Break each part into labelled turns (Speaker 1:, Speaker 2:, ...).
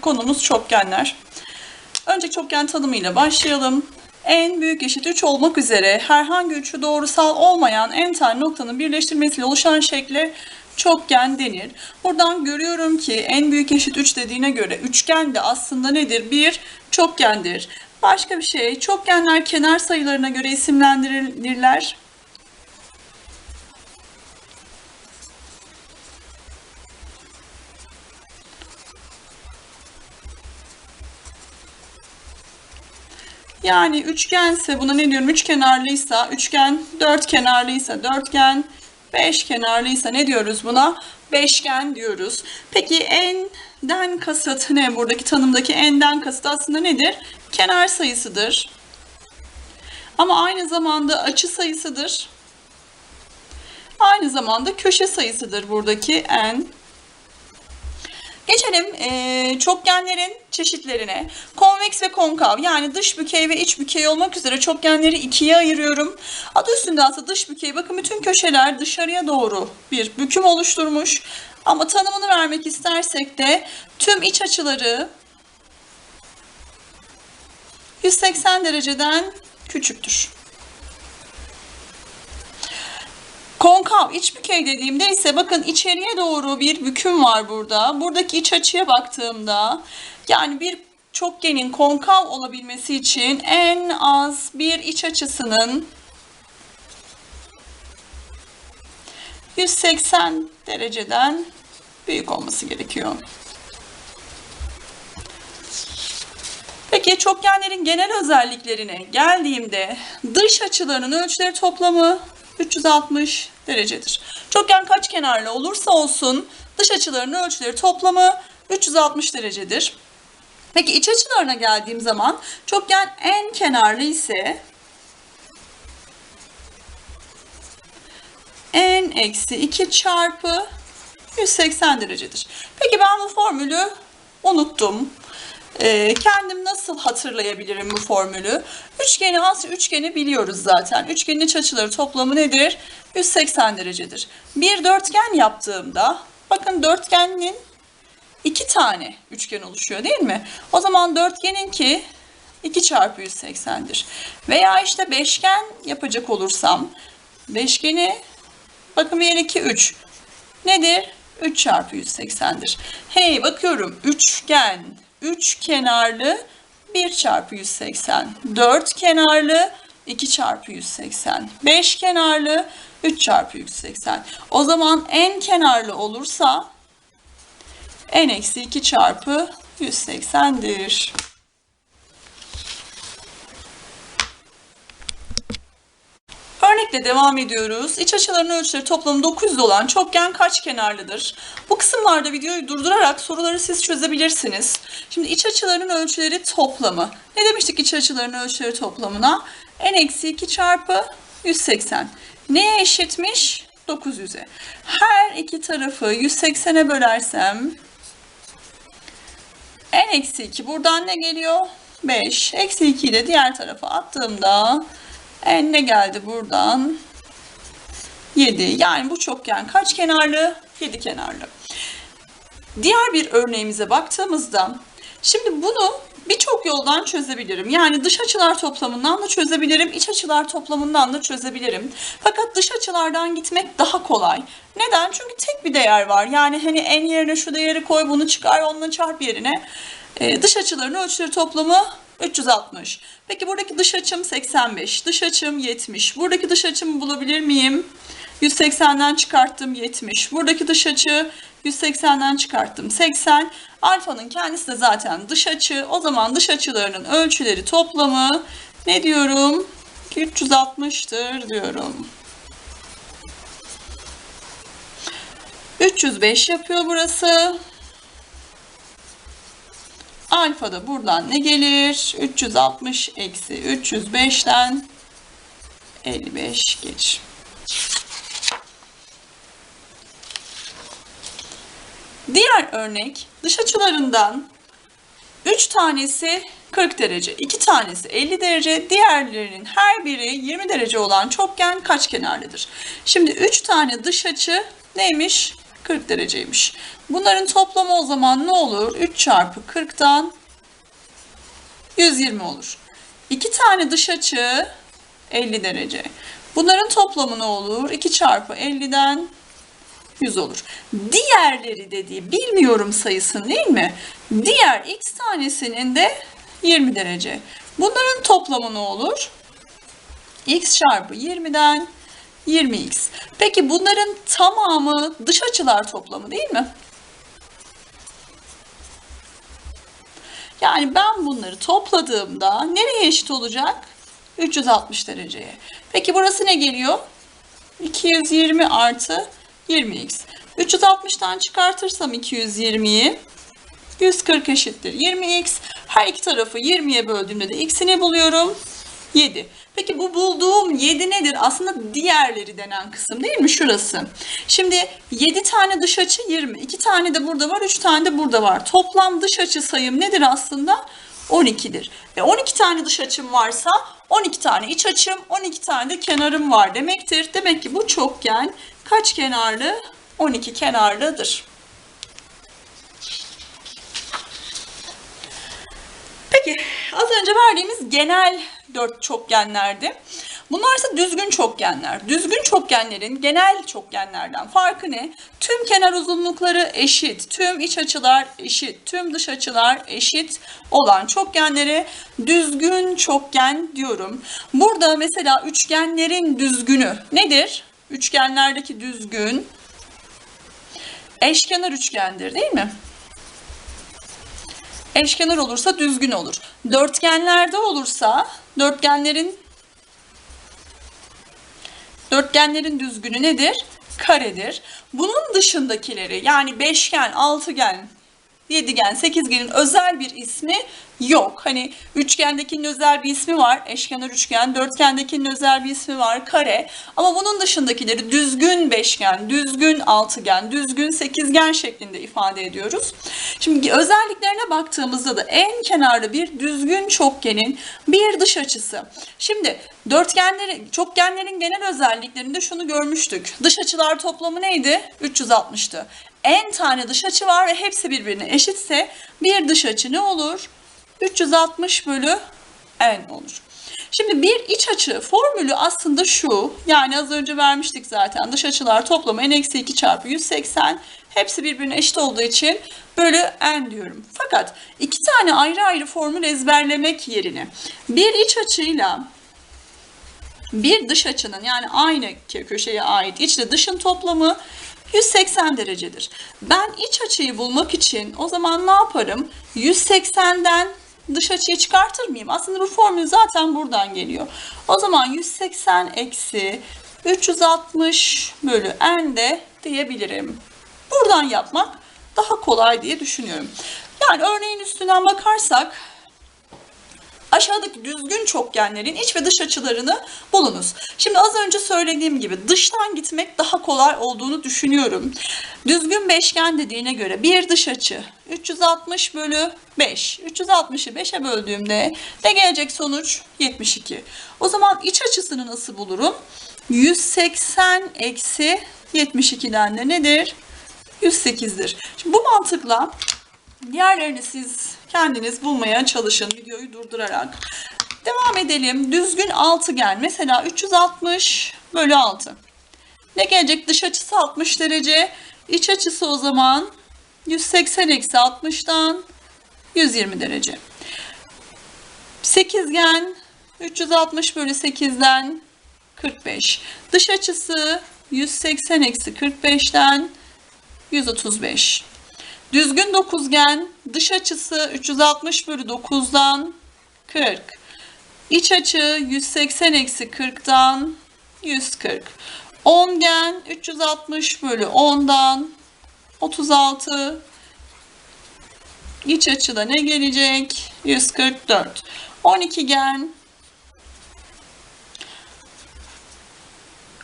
Speaker 1: Konumuz çokgenler. Önce çokgen tanımıyla başlayalım. En büyük eşit 3 olmak üzere herhangi üçü doğrusal olmayan en tane noktanın birleştirmesiyle oluşan şekle çokgen denir. Buradan görüyorum ki en büyük eşit 3 dediğine göre üçgen de aslında nedir? Bir çokgendir. Başka bir şey, çokgenler kenar sayılarına göre isimlendirilirler. Yani üçgense buna ne diyorum? Üç kenarlıysa üçgen, dört kenarlıysa dörtgen, beş kenarlıysa ne diyoruz buna? Beşgen diyoruz. Peki enden kasıt ne? Buradaki tanımdaki enden kasıt aslında nedir? Kenar sayısıdır. Ama aynı zamanda açı sayısıdır. Aynı zamanda köşe sayısıdır buradaki en. Geçelim eee, çokgenlerin çeşitlerine. Konveks ve konkav yani dış bükey ve iç bükey olmak üzere çokgenleri ikiye ayırıyorum. Adı üstünde aslında dış bükey. Bakın bütün köşeler dışarıya doğru bir büküm oluşturmuş. Ama tanımını vermek istersek de tüm iç açıları 180 dereceden küçüktür. Konkav iç bükey dediğimde ise bakın içeriye doğru bir büküm var burada. Buradaki iç açıya baktığımda yani bir çokgenin konkav olabilmesi için en az bir iç açısının 180 dereceden büyük olması gerekiyor. Peki çokgenlerin genel özelliklerine geldiğimde dış açılarının ölçüleri toplamı 360 derecedir. Çokgen kaç kenarlı olursa olsun dış açılarının ölçüleri toplamı 360 derecedir. Peki iç açılarına geldiğim zaman çokgen en kenarlı ise n eksi 2 çarpı 180 derecedir. Peki ben bu formülü unuttum. Ee, kendim nasıl hatırlayabilirim bu formülü? Üçgeni as üçgeni biliyoruz zaten. Üçgenin iç açıları toplamı nedir? 180 derecedir. Bir dörtgen yaptığımda bakın dörtgenin iki tane üçgen oluşuyor değil mi? O zaman dörtgenin ki 2 çarpı 180'dir. Veya işte beşgen yapacak olursam beşgeni bakın 1 2 3 nedir? 3 çarpı 180'dir. Hey bakıyorum üçgen 3 kenarlı 1 çarpı 180. 4 kenarlı 2 çarpı 180. 5 kenarlı 3 çarpı 180. O zaman en kenarlı olursa n eksi 2 çarpı 180'dir. Örnekle devam ediyoruz. İç açılarının ölçüleri toplamı 900 olan çokgen kaç kenarlıdır? Bu kısımlarda videoyu durdurarak soruları siz çözebilirsiniz. Şimdi iç açıların ölçüleri toplamı. Ne demiştik iç açıların ölçüleri toplamına? n-2 çarpı 180. Neye eşitmiş? 900'e. Her iki tarafı 180'e bölersem n-2 buradan ne geliyor? 5. Eksi 2'yi de diğer tarafa attığımda e, ne geldi buradan? 7. Yani bu çokgen kaç kenarlı? 7 kenarlı. Diğer bir örneğimize baktığımızda şimdi bunu birçok yoldan çözebilirim. Yani dış açılar toplamından da çözebilirim, iç açılar toplamından da çözebilirim. Fakat dış açılardan gitmek daha kolay. Neden? Çünkü tek bir değer var. Yani hani en yerine şu değeri koy, bunu çıkar, onunla çarp yerine. Ee, dış açıların ölçüleri toplamı 360. Peki buradaki dış açım 85, dış açım 70. Buradaki dış açımı bulabilir miyim? 180'den çıkarttım 70. Buradaki dış açı 180'den çıkarttım 80. Alfanın kendisi de zaten dış açı. O zaman dış açılarının ölçüleri toplamı ne diyorum? 360'tır diyorum. 305 yapıyor burası. Alfa da buradan ne gelir? 360 eksi 305'ten 55 geç. Diğer örnek dış açılarından 3 tanesi 40 derece, 2 tanesi 50 derece, diğerlerinin her biri 20 derece olan çokgen kaç kenarlıdır? Şimdi 3 tane dış açı neymiş? 40 dereceymiş. Bunların toplamı o zaman ne olur? 3 çarpı 40'tan 120 olur. İki tane dış açı 50 derece. Bunların toplamı ne olur? 2 çarpı 50'den 100 olur. Diğerleri dediği bilmiyorum sayısını değil mi? Diğer x tanesinin de 20 derece. Bunların toplamı ne olur? x çarpı 20'den 20x. Peki bunların tamamı dış açılar toplamı değil mi? Yani ben bunları topladığımda nereye eşit olacak? 360 dereceye. Peki burası ne geliyor? 220 artı 20x. 360'tan çıkartırsam 220'yi 140 eşittir 20x. Her iki tarafı 20'ye böldüğümde de x'ini buluyorum. 7. Peki bu bulduğum 7 nedir? Aslında diğerleri denen kısım değil mi? Şurası. Şimdi 7 tane dış açı 20. 2 tane de burada var, 3 tane de burada var. Toplam dış açı sayım nedir aslında? 12'dir. E 12 tane dış açım varsa 12 tane iç açım, 12 tane de kenarım var demektir. Demek ki bu çokgen kaç kenarlı? 12 kenarlıdır. Peki az önce verdiğimiz genel dört çokgenlerdi. Bunlar ise düzgün çokgenler. Düzgün çokgenlerin genel çokgenlerden farkı ne? Tüm kenar uzunlukları eşit, tüm iç açılar eşit, tüm dış açılar eşit olan çokgenlere düzgün çokgen diyorum. Burada mesela üçgenlerin düzgünü nedir? Üçgenlerdeki düzgün eşkenar üçgendir değil mi? Eşkenar olursa düzgün olur. Dörtgenlerde olursa dörtgenlerin dörtgenlerin düzgünü nedir? Karedir. Bunun dışındakileri yani beşgen, altıgen, yedigen, sekizgenin özel bir ismi yok. Hani üçgendekinin özel bir ismi var. Eşkenar üçgen, dörtgendekinin özel bir ismi var. Kare. Ama bunun dışındakileri düzgün beşgen, düzgün altıgen, düzgün sekizgen şeklinde ifade ediyoruz. Şimdi özelliklerine baktığımızda da en kenarlı bir düzgün çokgenin bir dış açısı. Şimdi dörtgenlerin, çokgenlerin genel özelliklerinde şunu görmüştük. Dış açılar toplamı neydi? 360'tı. En tane dış açı var ve hepsi birbirine eşitse bir dış açı ne olur? 360 bölü n olur. Şimdi bir iç açı formülü aslında şu. Yani az önce vermiştik zaten. Dış açılar toplamı n-2 çarpı 180. Hepsi birbirine eşit olduğu için bölü n diyorum. Fakat iki tane ayrı ayrı formül ezberlemek yerine bir iç açıyla bir dış açının yani aynı köşeye ait içle dışın toplamı 180 derecedir. Ben iç açıyı bulmak için o zaman ne yaparım? 180'den dış açıyı çıkartır mıyım? Aslında bu formül zaten buradan geliyor. O zaman 180 eksi 360 bölü n de diyebilirim. Buradan yapmak daha kolay diye düşünüyorum. Yani örneğin üstünden bakarsak Aşağıdaki düzgün çokgenlerin iç ve dış açılarını bulunuz. Şimdi az önce söylediğim gibi dıştan gitmek daha kolay olduğunu düşünüyorum. Düzgün beşgen dediğine göre bir dış açı 360 bölü 5. 360'ı 5'e böldüğümde ne gelecek sonuç? 72. O zaman iç açısını nasıl bulurum? 180 eksi 72'den de nedir? 108'dir. Şimdi bu mantıkla diğerlerini siz kendiniz bulmaya çalışın videoyu durdurarak. Devam edelim. Düzgün altıgen. Mesela 360 bölü 6. Ne gelecek? Dış açısı 60 derece. İç açısı o zaman 180 eksi 60'dan 120 derece. Sekizgen 360 bölü 8'den 45. Dış açısı 180 eksi 45'ten 135. Düzgün dokuzgen dış açısı 360 bölü 9'dan 40. İç açı 180 eksi 40'dan 140. Ongen 360 bölü 10'dan 36. İç açıda ne gelecek? 144. 12 gen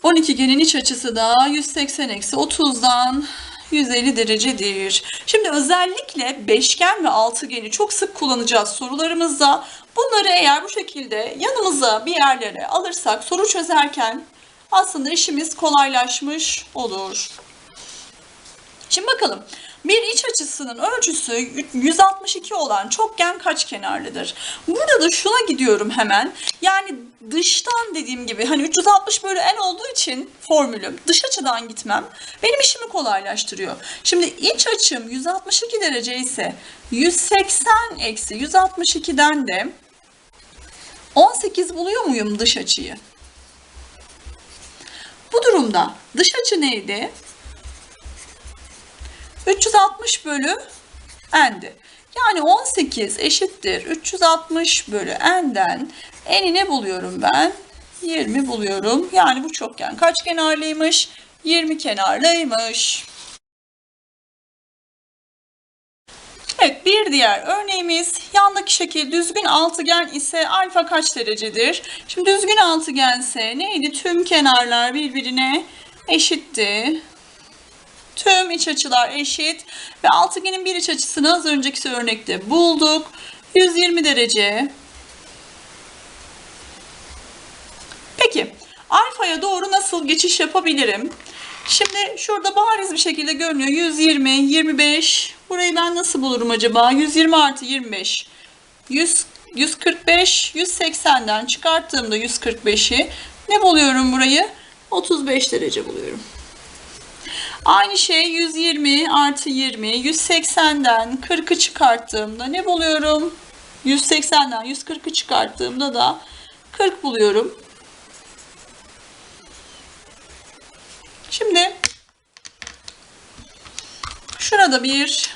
Speaker 1: 12 genin iç açısı da 180 eksi 30'dan 150 derecedir. Şimdi özellikle beşgen ve altıgeni çok sık kullanacağız sorularımızda. Bunları eğer bu şekilde yanımıza bir yerlere alırsak soru çözerken aslında işimiz kolaylaşmış olur. Şimdi bakalım. Bir iç açısının ölçüsü 162 olan çokgen kaç kenarlıdır? Burada da şuna gidiyorum hemen. Yani dıştan dediğim gibi hani 360 bölü n olduğu için formülüm dış açıdan gitmem benim işimi kolaylaştırıyor. Şimdi iç açım 162 derece ise 180 eksi 162'den de 18 buluyor muyum dış açıyı? Bu durumda dış açı neydi? 360 bölü n'di. Yani 18 eşittir 360 bölü n'den n'i ne buluyorum ben? 20 buluyorum. Yani bu çokgen kaç kenarlıymış? 20 kenarlıymış. Evet bir diğer örneğimiz yandaki şekil düzgün altıgen ise alfa kaç derecedir? Şimdi düzgün altıgense neydi? Tüm kenarlar birbirine eşitti. Tüm iç açılar eşit ve altıgenin bir iç açısını az önceki örnekte bulduk. 120 derece. Peki alfaya doğru nasıl geçiş yapabilirim? Şimdi şurada bariz bir şekilde görünüyor. 120, 25. Burayı ben nasıl bulurum acaba? 120 artı 25. 100, 145, 180'den çıkarttığımda 145'i ne buluyorum burayı? 35 derece buluyorum. Aynı şey 120 artı 20, 180'den 40'ı çıkarttığımda ne buluyorum? 180'den 140'ı çıkarttığımda da 40 buluyorum. Şimdi şurada bir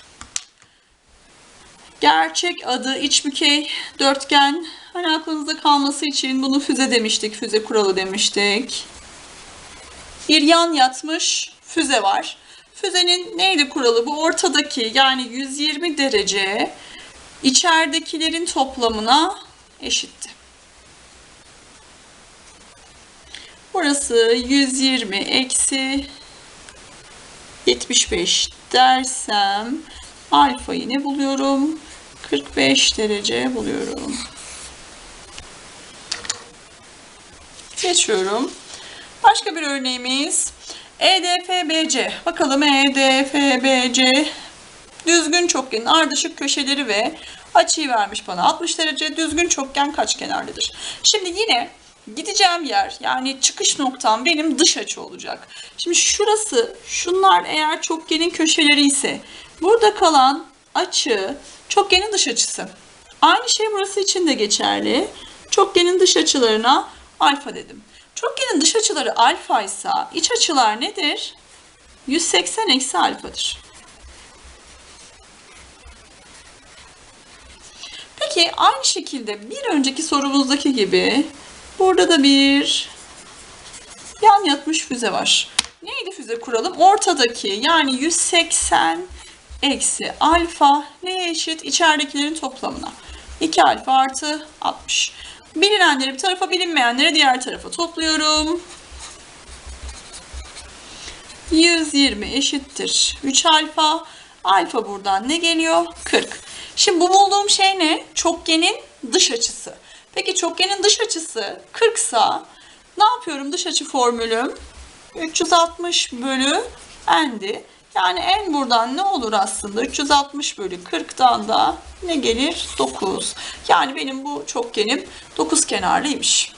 Speaker 1: gerçek adı içbükey dörtgen hani aklınızda kalması için bunu füze demiştik. Füze kuralı demiştik. Bir yan yatmış füze var. Füzenin neydi kuralı? Bu ortadaki yani 120 derece içeridekilerin toplamına eşitti. Burası 120 eksi 75 dersem alfayı ne buluyorum? 45 derece buluyorum. Geçiyorum. Başka bir örneğimiz EDFBC. Bakalım EDFBC düzgün çokgenin ardışık köşeleri ve açıyı vermiş bana. 60 derece düzgün çokgen kaç kenarlıdır? Şimdi yine gideceğim yer yani çıkış noktam benim dış açı olacak. Şimdi şurası şunlar eğer çokgenin köşeleri ise burada kalan açı çokgenin dış açısı. Aynı şey burası için de geçerli. Çokgenin dış açılarına alfa dedim. Çokgenin dış açıları alfa ise iç açılar nedir? 180 eksi alfadır. Peki aynı şekilde bir önceki sorumuzdaki gibi burada da bir yan yatmış füze var. Neydi füze kuralım? Ortadaki yani 180 eksi alfa neye eşit? İçeridekilerin toplamına. 2 alfa artı 60. Bilinenleri bir tarafa, bilinmeyenleri diğer tarafa topluyorum. 120 eşittir 3 alfa. Alfa buradan ne geliyor? 40. Şimdi bu bulduğum şey ne? Çokgenin dış açısı. Peki çokgenin dış açısı 40 sa ne yapıyorum dış açı formülüm? 360 bölü n'di. Yani en buradan ne olur aslında? 360 bölü 40'dan da ne gelir? 9. Yani benim bu çokgenim 9 kenarlıymış.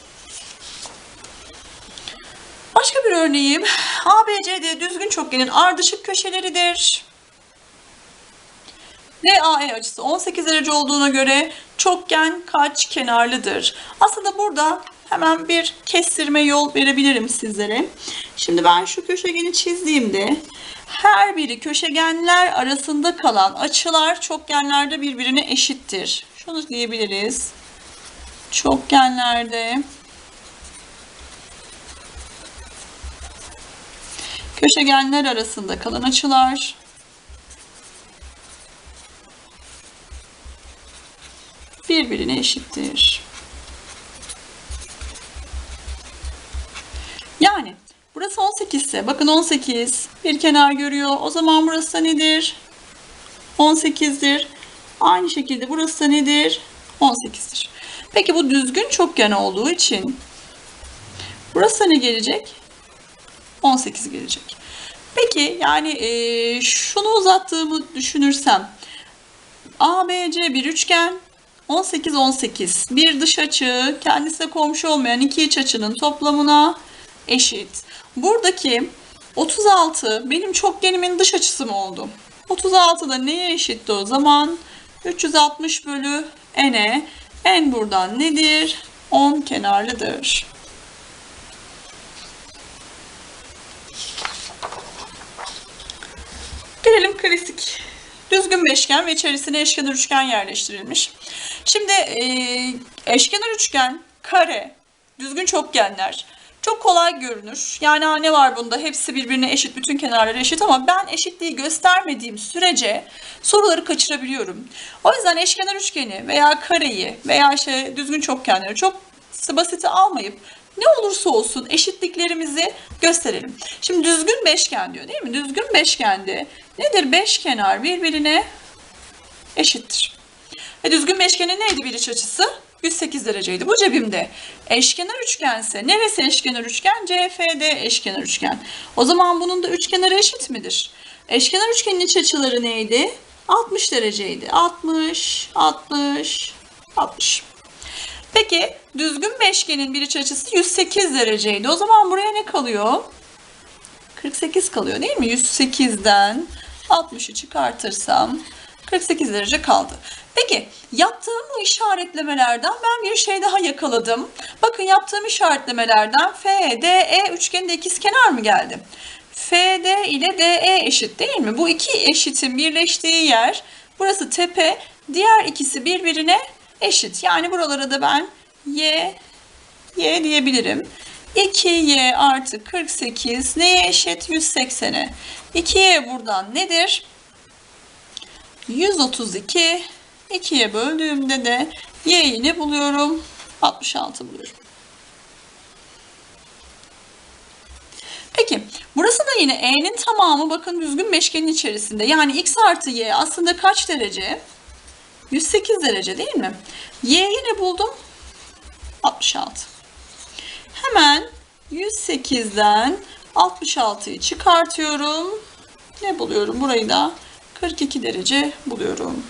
Speaker 1: Başka bir örneğim. ABCD düzgün çokgenin ardışık köşeleridir. DAE açısı 18 derece olduğuna göre çokgen kaç kenarlıdır? Aslında burada hemen bir kestirme yol verebilirim sizlere. Şimdi ben şu köşegeni çizdiğimde her biri köşegenler arasında kalan açılar çokgenlerde birbirine eşittir. Şunu diyebiliriz. Çokgenlerde köşegenler arasında kalan açılar birbirine eşittir. Burası 18 ise bakın 18 bir kenar görüyor. O zaman burası da nedir? 18'dir. Aynı şekilde burası da nedir? 18'dir. Peki bu düzgün çokgen olduğu için burası ne gelecek? 18 gelecek. Peki yani e, şunu uzattığımı düşünürsem ABC bir üçgen 18 18 bir dış açı kendisine komşu olmayan iki iç açının toplamına eşit. Buradaki 36 benim çokgenimin dış açısı mı oldu? 36 da neye eşitti o zaman? 360 bölü n'e. n buradan nedir? 10 kenarlıdır. Gelelim klasik. Düzgün beşgen ve içerisine eşkenar üçgen yerleştirilmiş. Şimdi eşkenar üçgen, kare, düzgün çokgenler çok kolay görünür. Yani ne var bunda? Hepsi birbirine eşit, bütün kenarları eşit ama ben eşitliği göstermediğim sürece soruları kaçırabiliyorum. O yüzden eşkenar üçgeni veya kareyi veya işte düzgün çokgenleri çok basite almayıp ne olursa olsun eşitliklerimizi gösterelim. Şimdi düzgün beşgen diyor değil mi? Düzgün beşgende nedir? Beş kenar birbirine eşittir. E düzgün beşgenin neydi bir iç açısı? 108 dereceydi. Bu cebimde. Eşkenar üçgense neresi eşkenar üçgen? CFD eşkenar üçgen. O zaman bunun da üçkenarı eşit midir? Eşkenar üçgenin iç açıları neydi? 60 dereceydi. 60, 60, 60. Peki düzgün beşgenin bir iç açısı 108 dereceydi. O zaman buraya ne kalıyor? 48 kalıyor değil mi? 108'den 60'ı çıkartırsam 48 derece kaldı. Peki yaptığım bu işaretlemelerden ben bir şey daha yakaladım. Bakın yaptığım işaretlemelerden FDE üçgeninde ikizkenar mı geldi? FD ile DE eşit değil mi? Bu iki eşitin birleştiği yer burası tepe, diğer ikisi birbirine eşit. Yani buralara da ben Y, Y diyebilirim. 2Y artı 48 neye eşit? 180'e. 2Y buradan nedir? 132. 2'ye böldüğümde de Y'yi buluyorum? 66 buluyorum. Peki burası da yine E'nin tamamı bakın düzgün beşgenin içerisinde. Yani X artı Y aslında kaç derece? 108 derece değil mi? Y'yi ne buldum? 66. Hemen 108'den 66'yı çıkartıyorum. Ne buluyorum? Burayı da 42 derece buluyorum.